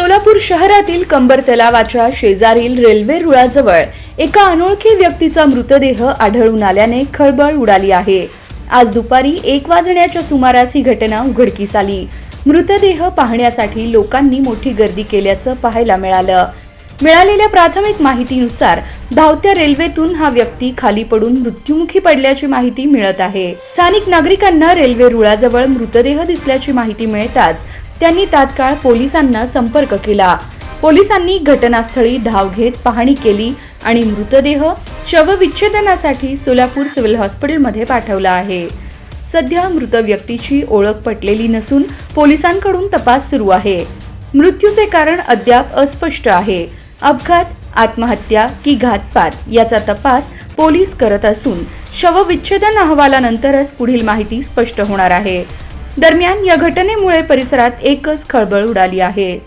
सोलापूर शहरातील कंबर तलावाच्या शेजारील रेल्वे रुळाजवळ एका अनोळखी व्यक्तीचा मृतदेह आढळून आल्याने खळबळ उडाली आहे. आज दुपारी एक वाजण्याच्या सुमारास ही घटना उघडकीस आली. मृतदेह पाहण्यासाठी लोकांनी मोठी गर्दी केल्याचं पाहायला मिळालं. मिळालेल्या प्राथमिक माहितीनुसार धावत्या रेल्वेतून हा व्यक्ती खाली पडून मृत्युमुखी पडल्याची माहिती मिळत आहे. स्थानिक नागरिकांना रेल्वे रुळाजवळ मृतदेह दिसल्याची माहिती मिळताच त्यांनी तात्काळ पोलिसांना संपर्क केला. पोलिसांनी घटनास्थळी धाव घेत पाहणी केली आणि मृतदेह शवविच्छेदनासाठी सोलापूर सिव्हिल हॉस्पिटलमध्ये पाठवला आहे. सध्या मृत व्यक्तीची ओळख पटलेली नसून पोलिसांकडून तपास सुरू आहे. मृत्यूचे कारण अद्याप अस्पष्ट आहे. अपघात आत्महत्या की घातपात याचा तपास पोलीस करत असून शवविच्छेदन अहवालानंतरच पुढील माहिती स्पष्ट होणार आहे. दरम्यान या घटनेमुळे परिसरात एकच खळबळ उडाली आहे.